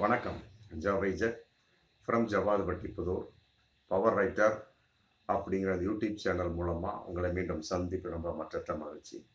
வணக்கம். ஜவைஜர் from Javadhupatti Puthur power writer அப்படிங்கிற YouTube channel மூலமாக உங்களை மீண்டும் சந்திப்பு ரொம்ப மற்றத்த மகிழ்ச்சி.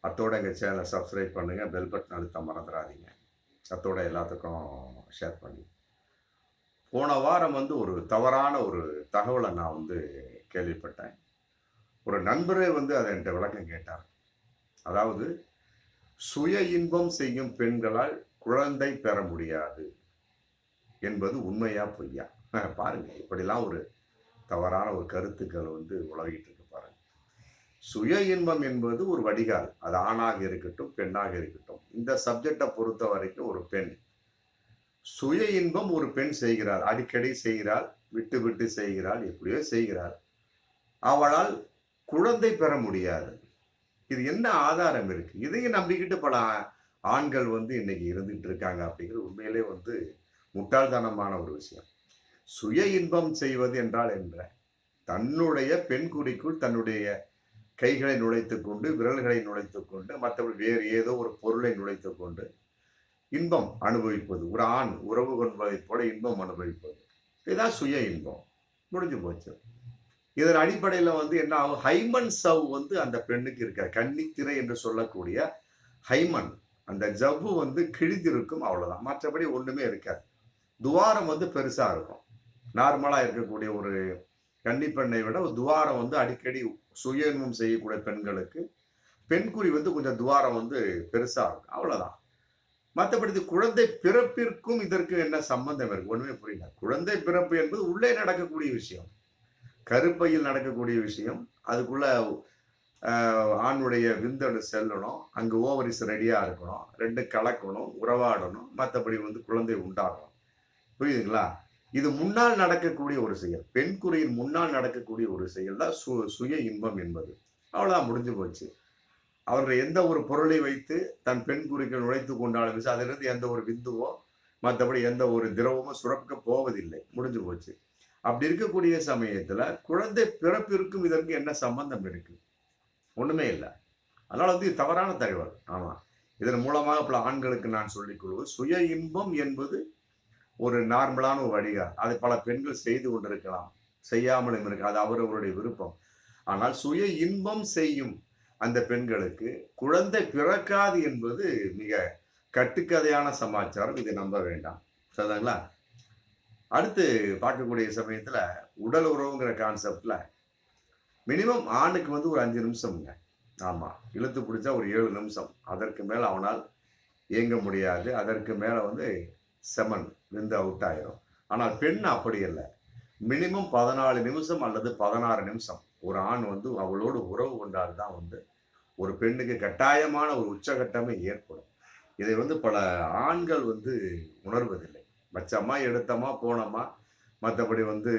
அத்தோட எங்கள் சேனலை சப்ஸ்கிரைப் பண்ணுங்கள் பெல் பட்டன் அழுத்த மறந்துடாதீங்க அத்தோட எல்லாத்துக்கும் ஷேர் பண்ணி. போன வாரம் வந்து ஒரு தவறான ஒரு தகவலை நான் வந்து கேள்விப்பட்டேன். ஒரு நண்பரே வந்து அதை என்கிட்ட விளக்கம் கேட்டார். அதாவது சுய இன்பம் செய்யும் பெண்களால் குழந்தை பெற முடியாது என்பது உண்மையா பொய்யா? பாருங்க இப்படிலாம் ஒரு தவறான ஒரு கருத்துக்கள் வந்து உலகிட்டு இருக்கு பாருங்க. சுய இன்பம் என்பது ஒரு வடிகால். அது ஆணாக இருக்கட்டும் பெண்ணாக இருக்கட்டும். இந்த சப்ஜெக்டை பொறுத்த வரைக்கும் ஒரு பெண். சுய இன்பம் ஒரு பெண் செய்கிறார் அடிக்கடி செய்கிறாள் விட்டு விட்டு செய்கிறாள் எப்படியோ செய்கிறாள். அவளால் குழந்தை பெற முடியாது. இது என்ன ஆதாரம் இருக்கு? இதையும் நம்பிக்கிட்டு பல ஆண்கள் வந்து இன்னைக்கு இருந்துகிட்டு இருக்காங்க அப்படிங்கிறது உண்மையிலே வந்து முட்டாள்தனமான ஒரு விஷயம். சுய இன்பம் செய்வது என்றால் என்ற தன்னுடைய பெண் குடிக்குள் தன்னுடைய கைகளை நுழைத்து கொண்டு விரல்களை நுழைத்து கொண்டு மற்றபடி வேறு ஏதோ ஒரு பொருளை நுழைத்து கொண்டு இன்பம் அனுபவிப்பது ஒரு ஆண் உறவு கொள்வதைப் போல இன்பம் அனுபவிப்பது. இதுதான் சுய இன்பம். முடிஞ்சு போச்சு. இதன் அடிப்படையில் வந்து என்ன ஆகும்? ஹைமன் சவ் வந்து அந்த பெண்ணுக்கு இருக்க கன்னித்திரை என்று சொல்லக்கூடிய ஹைமன். அந்த ஜவ்வு வந்து கிழிந்திருக்கும் அவ்வளோதான் மற்றபடி ஒன்றுமே இருக்காது. துவாரம் வந்து பெருசாக இருக்கும். நார்மலாக இருக்கக்கூடிய ஒரு கன்னிப்பெண்ணை விட துவாரம் வந்து அடிக்கடி சுயன்மம் செய்யக்கூடிய பெண்களுக்கு பெண்குறி வந்து கொஞ்சம் துவாரம் வந்து பெருசாக இருக்கும். அவ்வளோதான் மற்றபடி இது குழந்தை பிறப்பிற்கும் இதற்கு என்ன சம்பந்தம் இருக்கு? ஒன்றுமே புரியல. குழந்தை பிறப்பு என்பது உள்ளே நடக்கக்கூடிய விஷயம். கருப்பையில் நடக்கக்கூடிய விஷயம். அதுக்குள்ள ஆணுடைய விந்தணு செல்லணும் அங்கே ஓவரிஸ் ரெடியாக இருக்கணும் ரெண்டு கலக்கணும் உறவாடணும் மற்றபடி வந்து குழந்தை உண்டாகணும். புரியுதுங்களா? இது முன்னால் நடக்கக்கூடிய ஒரு செயல். பெண் குறியின் முன்னால் நடக்கக்கூடிய ஒரு செயல் தான் சு சுய இன்பம் என்பது. அவ்வளோதான் முடிஞ்சு போச்சு. அவர்கள் எந்த ஒரு பொருளை வைத்து தன் பெண் குறிக்கு நுழைத்து கொண்டாலும் அதிலிருந்து எந்த ஒரு விந்துவோ மற்றபடி எந்த ஒரு திரவமோ சுரக்க போவதில்லை. முடிஞ்சு போச்சு. அப்படி இருக்கக்கூடிய சமயத்தில் குழந்தை பிறப்பிற்கும் இதற்கு என்ன சம்பந்தம் இருக்குது ஒன்றுமே இல்லை. அதனால் வந்து இது தவறான தகவல். ஆமாம் இதன் மூலமாக பல ஆண்களுக்கு நான் சொல்லிக் கொள்வது சுய இன்பம் என்பது ஒரு நார்மலான ஒரு வழிகால் அதை பல பெண்கள் செய்து கொண்டிருக்கலாம். செய்யாமலும் இருக்கு அது அவரவருடைய விருப்பம். ஆனால் சுய இன்பம் செய்யும் அந்த பெண்களுக்கு குழந்தை பிறக்காது என்பது மிக கட்டுக்கதையான சமாச்சாரம். இதை நம்ப வேண்டாம். சரிங்களா அடுத்து பார்க்கக்கூடிய சமயத்தில் உடல் உறவுங்கிற கான்செப்டில் மினிமம் ஆணுக்கு வந்து ஒரு அஞ்சு நிமிஷம்ங்க. ஆமாம் இழுத்து பிடிச்சா ஒரு ஏழு நிமிஷம். அதற்கு மேலே அவனால் இயங்க முடியாது. அதற்கு மேலே வந்து செமன் விந்து அவுட் ஆயிரும் ஆனால் பெண் அப்படி இல்லை மினிமம் பதினாலு நிமிஷம் அல்லது பதினாறு நிமிஷம். ஒரு ஆண் வந்து அவளோடு உறவு கொண்டால் தான் வந்து ஒரு பெண்ணுக்கு கட்டாயமான ஒரு உச்சகட்டமே ஏற்படும். இதை வந்து பல ஆண்கள் வந்து உணர்வதில்லை. வச்சமா எடுத்தமா போனோமா மற்றபடி வந்து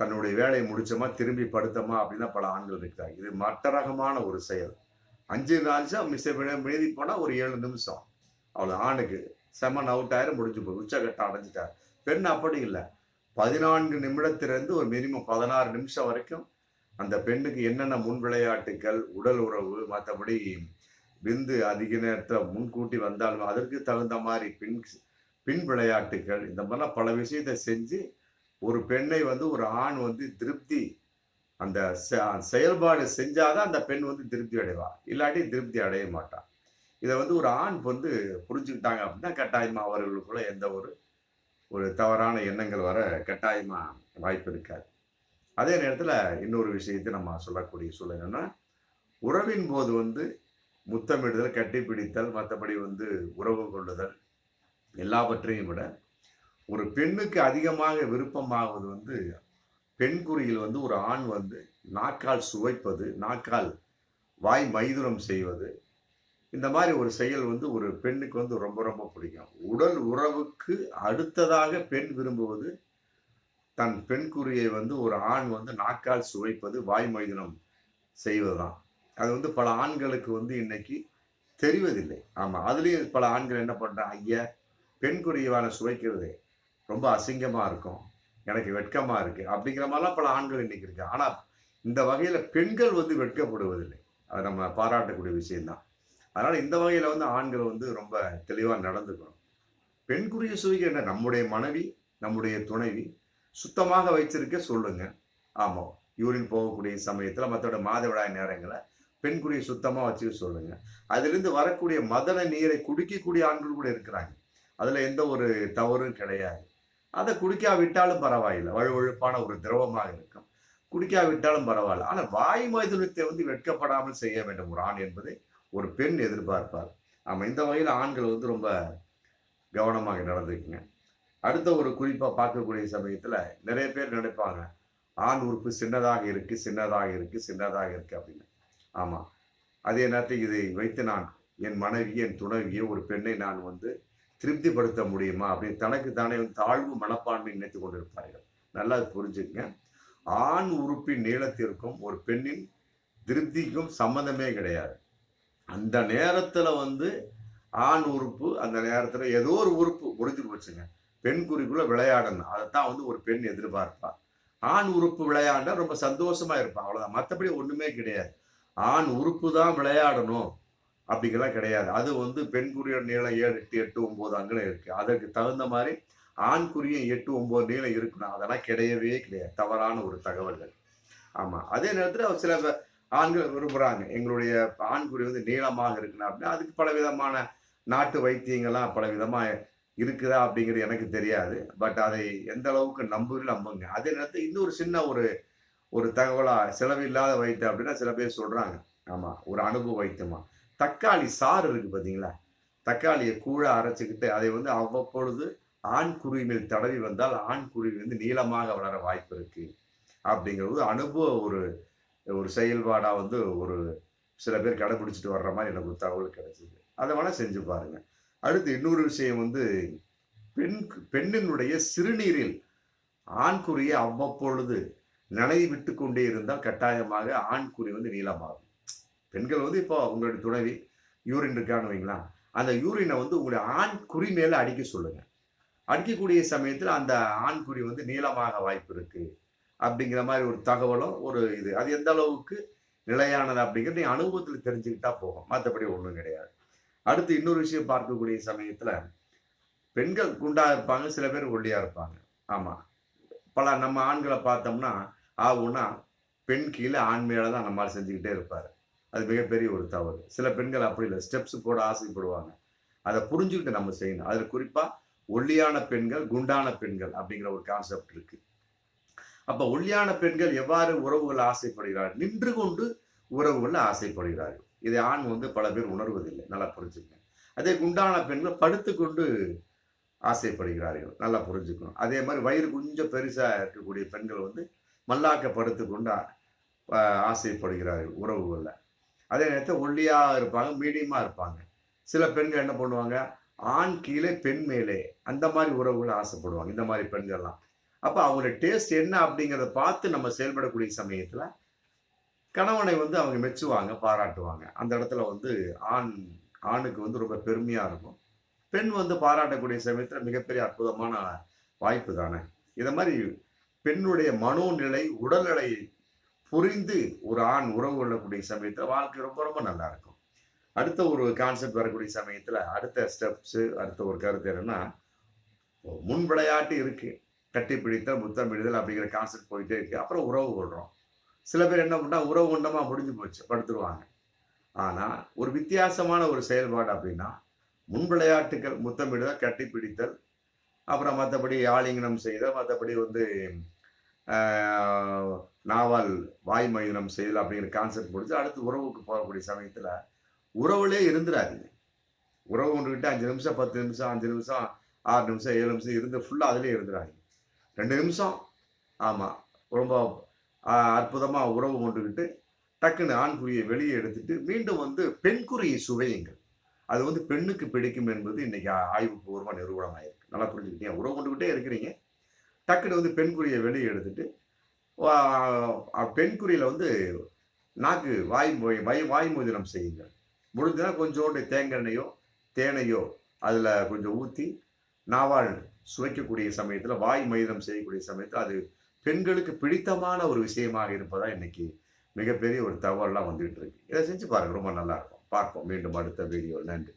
தன்னுடைய வேலையை முடிச்சோமா திரும்பி படுத்தோமா அப்படின்னா பல ஆண்கள் இருக்கிறாங்க இது மற்ற ரகமான ஒரு செயல். அஞ்சு நிமிஷம் மிஸ் மீதி போனால் ஒரு ஏழு நிமிஷம். அவ்வளோ ஆணுக்கு செமன் அவுட் ஆயிரம் முடிஞ்சு போய் உச்சகட்டம் அடைஞ்சிட்டார். பெண் அப்படி இல்லை. பதினான்கு நிமிடத்திலிருந்து ஒரு மினிமம் பதினாறு நிமிஷம் வரைக்கும் அந்த பெண்ணுக்கு என்னென்ன முன் விளையாட்டுகள் உடல் உறவு மற்றபடி விந்து அதிக நேரத்தில் முன்கூட்டி வந்தாலும் அதற்கு தகுந்த மாதிரி பின் பின் விளையாட்டுகள் இந்த மாதிரிலாம் பல விஷயத்தை செஞ்சு ஒரு பெண்ணை வந்து ஒரு ஆண் வந்து திருப்தி அந்த செயல்பாடு செஞ்சாதான் அந்த பெண் வந்து திருப்தி அடைவா. இல்லாட்டி திருப்தி அடைய மாட்டான் இதை வந்து ஒரு ஆண் வந்து புரிஞ்சுக்கிட்டாங்க அப்படின்னா கட்டாயமா அவர்களுக்குள்ள எந்த ஒரு ஒரு தவறான எண்ணங்கள் வர கட்டாயமா வாய்ப்பு இருக்காது. அதே நேரத்தில் இன்னொரு விஷயத்தை நம்ம சொல்லக்கூடிய சூழ்நிலைன்னா உறவின் போது வந்து முத்தமிடுதல் கட்டிப்பிடித்தல் மற்றபடி வந்து உறவு கொள்ளுதல் எல்லாவற்றையும் விட ஒரு பெண்ணுக்கு அதிகமாக விருப்பமாவது வந்து பெண் குறியில் வந்து ஒரு ஆண் வந்து நாக்கால் சுவைப்பது நாக்கால் வாய் மைதுனம் செய்வது இந்த மாதிரி ஒரு செயல் வந்து ஒரு பெண்ணுக்கு வந்து ரொம்ப ரொம்ப பிடிக்கும். உடல் உறவுக்கு அடுத்ததாக பெண் விரும்புவது தன் பெண் குறியை வந்து ஒரு ஆண் வந்து நாக்கால் சுவைப்பது வாய் மைதுனம் செய்வதுதான். அது வந்து பல ஆண்களுக்கு வந்து இன்னைக்கு தெரிவதில்லை. ஆமாம் அதுலேயும் பல ஆண்கள் என்ன பண்ணுறாங்க ஐயா பெண் குறியவான ரொம்ப அசிங்கமாக இருக்கும். எனக்கு வெட்கமாக இருக்குது அப்படிங்கிற மாதிரிலாம் பல ஆண்கள் இன்னைக்கு இருக்கு. ஆனால் இந்த வகையில் பெண்கள் வந்து வெட்கப்படுவதில்லை. அது நம்ம பாராட்டக்கூடிய விஷயம்தான். அதனால் இந்த வகையில் வந்து ஆண்கள் வந்து ரொம்ப தெளிவாக நடந்துக்கணும். பெண்குறியை சுவைக்க என்ன? நம்முடைய மனைவி நம்முடைய துணைவி சுத்தமாக வச்சிருக்க சொல்லுங்க. ஆமாம் யூரின் போகக்கூடிய சமயத்தில் மற்றோட மாதவிடாய் நேரங்களை பெண்குறியை சுத்தமாக வச்சுக்க சொல்லுங்க. அதிலிருந்து வரக்கூடிய மதன நீரை குடிக்கக்கூடிய ஆண்கள் கூட இருக்கிறாங்க. அதில் எந்த ஒரு தவறும் கிடையாது. அதை குடிக்காவிட்டாலும் பரவாயில்லை. வழுவழுப்பான ஒரு திரவமாக இருக்கும். குடிக்காவிட்டாலும் பரவாயில்ல. ஆனால் வாய் மைதுனத்தை வந்து வெட்கப்படாமல் செய்ய வேண்டும் ஒரு ஆண் என்பதை ஒரு பெண் எதிர்பார்ப்பார். ஆமாம் இந்த வகையில் ஆண்கள் வந்து ரொம்ப கவனமாக நடந்துக்குங்க. அடுத்த ஒரு குறிப்பாக பார்க்கக்கூடிய சமயத்தில் நிறைய பேர் நினைப்பாங்க ஆண் உறுப்பு சின்னதாக இருக்கு சின்னதாக இருக்கு சின்னதாக இருக்கு அப்படின்னு. ஆமாம் அதே நேரத்தில் இதை வைத்து நான் என் மனைவி என் துணைவியை ஒரு பெண்ணை நான் வந்து திருப்திப்படுத்த முடியுமா? அப்படின்னு தனக்கு தானே தாழ்வு மனப்பான்மை நினைத்து கொண்டிருப்பார்கள். நல்லா புரிஞ்சுக்கங்க. ஆண் உறுப்பின் நீளத்திற்கும் ஒரு பெண்ணின் திருப்திக்கும் சம்மந்தமே கிடையாது. அந்த நேரத்தில் வந்து ஆண் உறுப்பு அந்த நேரத்தில் ஏதோ ஒரு உறுப்பு முடிஞ்சு போச்சுங்க. பெண் குறிக்குள்ள விளையாடணும். அதைத்தான் வந்து ஒரு பெண் எதிர்பார்ப்பா. ஆண் உறுப்பு விளையாண்டா ரொம்ப சந்தோஷமா இருப்பான் அவ்வளோதான் மற்றபடி ஒன்றுமே கிடையாது. ஆண் உறுப்பு தான் விளையாடணும். அப்படிங்கெல்லாம் கிடையாது. அது வந்து பெண் நீளம் ஏழு எட்டு எட்டு ஒம்பது அங்கலம் இருக்கு. அதற்கு தகுந்த மாதிரி ஆண்குரிய எட்டு ஒம்பது நீளம் இருக்கணும் அதெல்லாம் கிடையவே கிடையாது. தவறான ஒரு தகவல்கள். ஆமா. அதே நேரத்தில் சில ஆண்கள் விரும்புகிறாங்க எங்களுடைய ஆண்குறி வந்து நீளமாக இருக்கணும் அப்படின்னா அதுக்கு பல விதமான நாட்டு வைத்தியங்கள்லாம் பலவிதமாக இருக்குதா அப்படிங்கிறது எனக்கு தெரியாது. பட் அதை எந்த அளவுக்கு நம்புகிறீங்க நம்புங்க. அதே நேரத்தில் இன்னொரு சின்ன ஒரு ஒரு தகவலாக செலவில்லாத வைத்தியம் அப்படின்னா சில பேர் சொல்கிறாங்க ஆமாம் ஒரு அனுபவ வைத்தியமாக தக்காளி சாறு இருக்கு பார்த்தீங்களா தக்காளியை கூழ அரைச்சிக்கிட்டு அதை வந்து அவ்வப்பொழுது ஆண் குருவி மேல் தடவி வந்தால் ஆண் குருவி வந்து நீளமாக வளர வாய்ப்பு இருக்கு. அப்படிங்கிறது அனுபவ ஒரு ஒரு செயல்பாடாக வந்து ஒரு சில பேர் கடைபிடிச்சிட்டு வர்ற மாதிரி எனக்கு ஒரு தகவல் கிடச்சிது. அதை வேணால் செஞ்சு பாருங்க. அடுத்து இன்னொரு விஷயம் வந்து பெண் பெண்ணினுடைய சிறுநீரில் ஆண்குறியை அவ்வப்பொழுது நனைவிட்டு கொண்டே இருந்தால் கட்டாயமாக ஆண்குறி வந்து நீளமாகும். பெண்கள் வந்து இப்போ உங்களுடைய துணைவி யூரின் இருக்கான்னு வைங்களா? அந்த யூரினை வந்து உங்களுடைய ஆண் குறி மேலே அடிக்க சொல்லுங்கள் அடிக்கக்கூடிய சமயத்தில் அந்த ஆண் குறி வந்து நீளமாக வாய்ப்பு இருக்குது அப்படிங்கிற மாதிரி ஒரு தகவலும் ஒரு இது. அது எந்த அளவுக்கு நிலையானது அப்படிங்கிறது நீ அனுபவத்தில் தெரிஞ்சுக்கிட்டா போகும். மற்றபடி ஒன்றும் கிடையாது. அடுத்து இன்னொரு விஷயம் பார்க்கக்கூடிய சமயத்தில் பெண்கள் குண்டாக இருப்பாங்க சில பேர் ஒல்லியாக இருப்பாங்க. ஆமாம் பல நம்ம ஆண்களை பார்த்தோம்னா ஆகும்னா பெண் கீழே ஆண் மேலே தான் நம்மால் செஞ்சுக்கிட்டே இருப்பார். அது மிகப்பெரிய ஒரு தவறு. சில பெண்கள் அப்படி இல்லை. ஸ்டெப்ஸ் போட ஆசைப்படுவாங்க. அதை புரிஞ்சுக்கிட்டு நம்ம செய்யணும். அதில் குறிப்பாக ஒல்லியான பெண்கள் குண்டான பெண்கள் அப்படிங்கிற ஒரு கான்செப்ட் இருக்கு. அப்போ ஒல்லியான பெண்கள் எவ்வாறு உறவுகள் ஆசைப்படுகிறார்கள்? நின்று கொண்டு உறவுகள் ஆசைப்படுகிறார்கள். இதை ஆண் வந்து பல பேர் உணர்வதில்லை. நல்லா புரிஞ்சுக்கங்க அதே குண்டான பெண்கள் படுத்துக்கொண்டு ஆசைப்படுகிறார்கள். நல்லா புரிஞ்சுக்கணும். அதே மாதிரி வயிறு கொஞ்சம் பெருசாக இருக்கக்கூடிய பெண்கள் வந்து மல்லாக்க படுத்துக்கொண்டு ஆசைப்படுகிறார்கள் உறவுகளில். அதே நேரத்தில் ஒல்லியாக இருப்பாங்க மீடியமாக இருப்பாங்க. சில பெண்கள் என்ன பண்ணுவாங்க? ஆண் கீழே பெண் மேலே. அந்த மாதிரி உறவுகளை ஆசைப்படுவாங்க இந்த மாதிரி பெண்கள்லாம். அப்போ அவங்களோட டேஸ்ட் என்ன அப்படிங்கிறத பார்த்து நம்ம செயல்படக்கூடிய சமயத்தில் கணவனை வந்து அவங்க மெச்சுவாங்க பாராட்டுவாங்க. அந்த இடத்துல வந்து ஆண் ஆணுக்கு வந்து ரொம்ப பெருமையாக இருக்கும். பெண் வந்து பாராட்டக்கூடிய சமயத்தில் மிகப்பெரிய அற்புதமான வாய்ப்பு தானே? இதை மாதிரி பெண்ணுடைய மனோநிலை உடல்நிலை புரிந்து ஒரு ஆண் உறவு கொள்ளக்கூடிய சமயத்தில் வாழ்க்கை ரொம்ப ரொம்ப நல்லா இருக்கும் அடுத்த ஒரு கான்செப்ட் வரக்கூடிய சமயத்தில் அடுத்த ஸ்டெப்ஸு அடுத்த ஒரு கருத்து என்னன்னா முன் விளையாட்டு இருக்கு. கட்டி பிடித்தல் முத்தம் பிடித்தல் அப்படிங்கிற கான்செப்ட் போயிட்டே இருக்கு. அப்புறம் உறவு கொள்றோம். சில பேர் என்ன பண்ணா உறவு கொண்டமா முடிஞ்சு போச்சு படுத்துருவாங்க. ஆனால் ஒரு வித்தியாசமான ஒரு செயல்பாடு அப்படின்னா முன் விளையாட்டுகள் முத்தமிடுதல் கட்டி பிடித்தல் அப்புறம் மற்றபடி ஆலிங்கனம் செய்தல் மற்றபடி வந்து நாவல் வாய் மைதனம் செய்தல் அப்படிங்கிற கான்செப்ட் முடிச்சு அடுத்து உறவுக்கு போகக்கூடிய சமயத்தில் உறவுலே இருந்துடாதீங்க உறவு ஒன்றுகிட்ட அஞ்சு நிமிஷம் பத்து நிமிஷம் அஞ்சு நிமிஷம் ஆறு நிமிஷம் ஏழு நிமிஷம் இருந்து ஃபுல்லாக அதிலே இருந்துடாதீங்க ரெண்டு நிமிஷம் ஆமாம் ரொம்ப அற்புதமாக உறவு கொண்டுக்கிட்டு டக்குன்னு ஆண்குறியை வெளியே எடுத்துட்டு மீண்டும் வந்து பெண்குறியை சுவையுங்கள். அது வந்து பெண்ணுக்கு பிடிக்கும் என்பது இன்னைக்கு ஆ- ஆய்வுபூர்வமா நிரூபணமாயிருக்கு. நல்லா புரிஞ்சுக்கிட்டீங்க? உறவு கொண்டுகிட்டே இருக்கிறீங்க. டக்குன்னு வந்து பெண்குறியை வெளியே எடுத்துட்டு வா- வந்து நாக்கு வாய் வாய் வாய் மோதினம் செய்யுங்கள் முடிஞ்சா கொஞ்சோண்டு தேங்காய்னையோ தேனையோ அதில் கொஞ்சம் ஊற்றி நாவால் சுவைக்கக்கூடிய சமயத்தில் வாய் மைதனம் செய்யக்கூடிய சமயத்தில் அது பெண்களுக்கு பிடித்தமான ஒரு விஷயமாக இருப்பதாக இன்னைக்கு மிகப்பெரிய ஒரு தகவல்லாம் வந்துகிட்டு இருக்கு. இதை செஞ்சு பாருங்க ரொம்ப நல்லா இருக்கும். பார்ப்போம். மீண்டும் அடுத்த வீடியோ நன்றி.